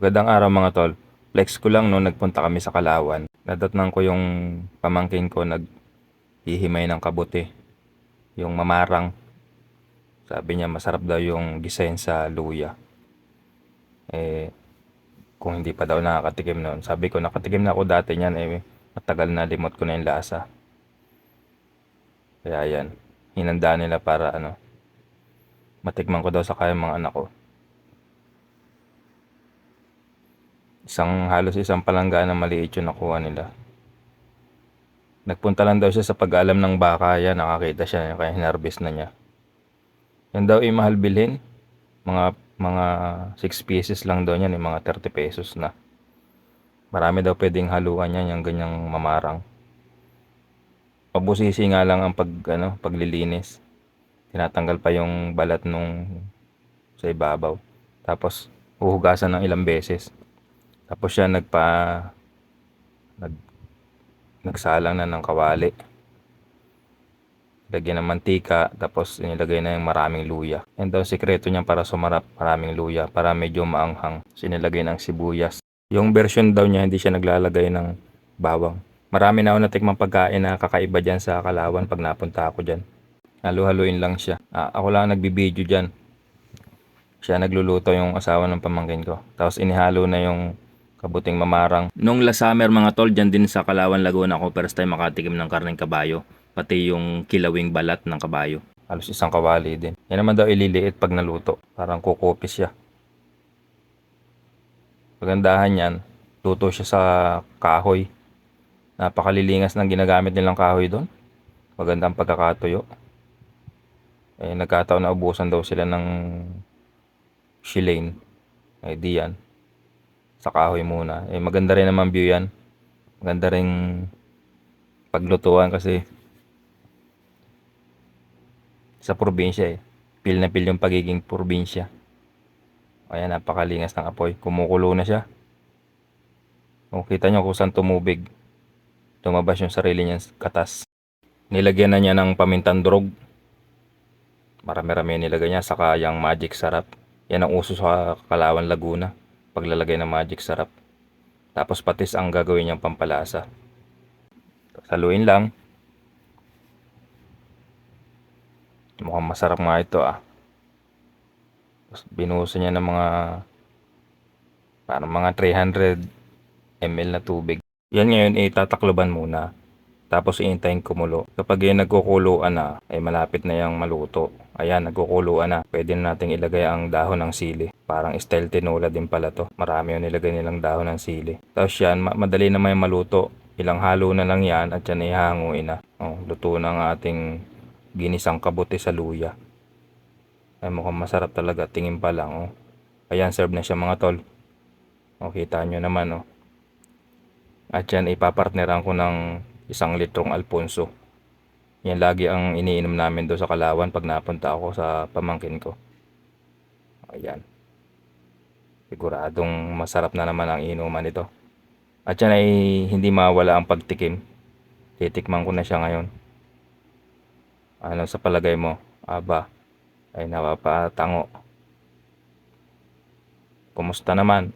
Magandang araw mga tol. Flex ko lang no nagpunta kami sa Kalawan. Nadatnan ko yung pamangkin ko naghihimay ng kabuti. Yung mamarang. Sabi niya masarap daw yung design sa luya. Eh, kung hindi pa daw nakakatikim noon. Sabi ko nakatikim na ako dati niyan eh matagal na limot ko na yung lasa. Kaya yan, hinanda nila para ano, matikman ko daw sa kaya mga anak ko. Isang halos isang palangga na maliit yung nakuha nila. Nagpunta lang daw siya sa pag-alam ng baka yan, nakakita siya kaya hinarvest na niya. Yan daw ay mahal bilhin. Mga mga 6 pieces lang daw yan, eh, mga 30 pesos na. Marami daw pwedeng haluan yan, yung ganyang mamarang. Pabusisi nga lang ang pag, ano, paglilinis. Tinatanggal pa yung balat nung sa ibabaw. Tapos, huhugasan ng ilang beses. Tapos siya nagpa nag nagsalang na ng kawali. Lagyan ng mantika, tapos inilagay na yung maraming luya. Yan daw sikreto niya para sumarap, maraming luya, para medyo maanghang. Sinilagay ng sibuyas. Yung version daw niya, hindi siya naglalagay ng bawang. Marami na ako natikmang pagkain na kakaiba dyan sa Kalawan pag napunta ako dyan. Halu-haluin lang siya. Ah, ako lang nagbibideo dyan. Siya nagluluto yung asawa ng pamangkin ko. Tapos inihalo na yung kabuting mamarang. Nung last summer mga tol, dyan din sa Kalawan, Laguna ako first time makatikim ng karneng kabayo. Pati yung kilawing balat ng kabayo. Halos isang kawali din. Yan naman daw ililiit pag naluto. Parang kukupis siya. Pagandahan yan, luto siya sa kahoy. Napakalilingas ng ginagamit nilang kahoy doon. Magandang pagkakatuyo. Eh, nagkataon na ubusan daw sila ng shilane. Eh, di yan. Sa kahoy muna. Eh, maganda rin naman view yan. Maganda rin paglutuan kasi sa probinsya eh. Feel na feel yung pagiging probinsya. Ayan, napakalingas ng apoy. Kumukulo na siya. Kung kita nyo kung saan tumubig, lumabas yung sarili niyang katas. Nilagyan na niya ng pamintang drog. Marami-rami nilagay niya. Saka yung magic sarap. Yan ang uso sa Kalawan, Laguna. Paglalagay ng magic sarap. Tapos patis ang gagawin niyang pampalasa. Saluin lang. Mukhang masarap nga ito ah. Tapos binuhusan niya ng mga parang mga 300 ml na tubig. Yan ngayon eh tatakloban muna. Tapos iintayin kumulo. Kapag yan nagkukuluan na, ay malapit na yung maluto. Ayan, nagkukuluan na. Pwede na nating ilagay ang dahon ng sili. Parang style tinola din pala to. Marami yung nilagay nilang dahon ng sili. Tapos yan, ma- madali naman yung maluto. Ilang halo na lang yan at yan ihanguin na. Oh, luto na ang ating ginisang kabuti sa luya. Ay mukhang masarap talaga. Tingin pa lang. Oh. Ayan, serve na siya mga tol. O, kita nyo naman. Oh. At yan, ipapartneran ko ng isang litrong Alfonso. Yan lagi ang iniinom namin doon sa Kalawan pag napunta ako sa pamangkin ko. Ayan. Siguradong masarap na naman ang inuman nito. At yan ay hindi mawala ang pagtikim. Titikman ko na siya ngayon. Ano sa palagay mo? Aba, ay napapatango. Kumusta naman?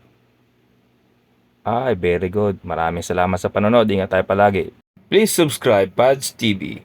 Ay, very good. Maraming salamat sa panonood. Ingat tayo palagi. Please subscribe Pads TV.